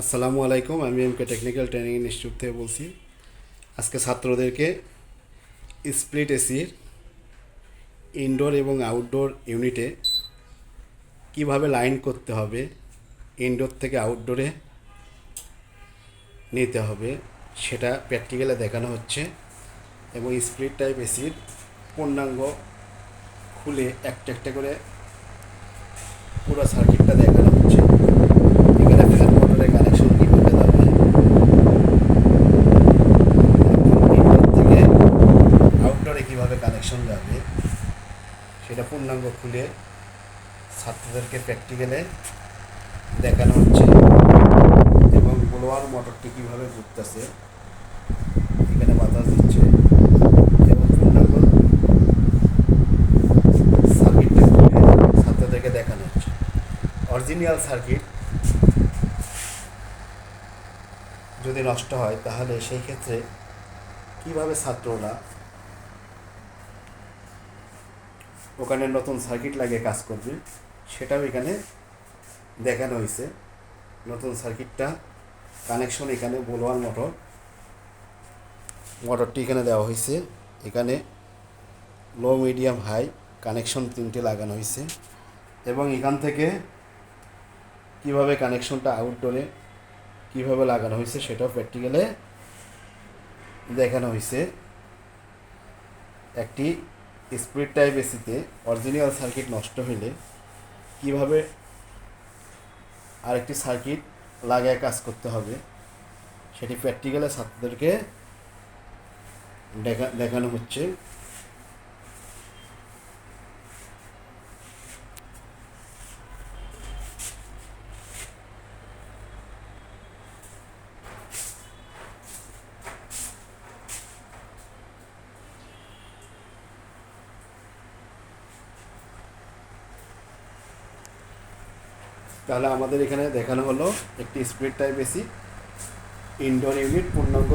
আসসালামু আলাইকুম, আমি এমকে টেকনিক্যাল ট্রেনিং ইনস্টিটিউট থেকে বলছি। আজকে ছাত্রদেরকে স্প্লিট এসির ইনডোর এবং আউটডোর ইউনিটে কীভাবে লাইন করতে হবে ইনডোর থেকে আউটডোরে নিতে হবে, সেটা প্র্যাকটিক্যালে দেখানো হচ্ছে এবং স্প্লিট টাইপ এসির পূর্ণাঙ্গ খুলে একটা একটা করে পুরো সার্কিটটা দেখানো হচ্ছে এখানে ফ্যান মোটরের কানেকশন কীভাবে যাবে ইনডোর থেকে আউটডোরে কীভাবে কানেকশন যাবে সেটা পূর্ণাঙ্গ খুলে ছাত্রদেরকে প্র্যাকটিক্যালে দেখানো হচ্ছে এবং ব্লোয়ার মোটরটি কীভাবে ঘুরতেছে, এখানে বাতাস দিচ্ছে এবং পূর্ণাঙ্গ সার্কিটটা খুলে ছাত্রদেরকে দেখানো হচ্ছে। অরিজিনাল সার্কিট যদি নষ্ট হয়, তাহলে সেই ক্ষেত্রে কীভাবে ছাত্ররা ওখানে নতুন সার্কিট লাগে কাজ করবে। সেটাও এখানে দেখানো হয়েছে নতুন সার্কিটটা কানেকশন এখানে বোলোয়ার মোটর মোটরটি এখানে দেওয়া হয়েছে এখানে লো মিডিয়াম হাই কানেকশন তিনটে লাগানো হয়েছে এবং এখান থেকে কীভাবে কানেকশনটা আউটডোরে কীভাবে লাগানো হয়েছে সেটাও প্র্যাকটিক্যালে দেখানো হয়েছে একটি স্প্রিট টাইপ এসিতে অরিজিনাল সার্কিট নষ্ট হইলে কীভাবে আরেকটি সার্কিট লাগায় কাজ করতে হবে, সেটি প্র্যাকটিক্যালে ছাত্রদেরকে দেখা দেখানো হচ্ছে। তাহলে আমাদের এখানে দেখানো হলো একটি split type AC. Indoor unit পূর্ণাঙ্গ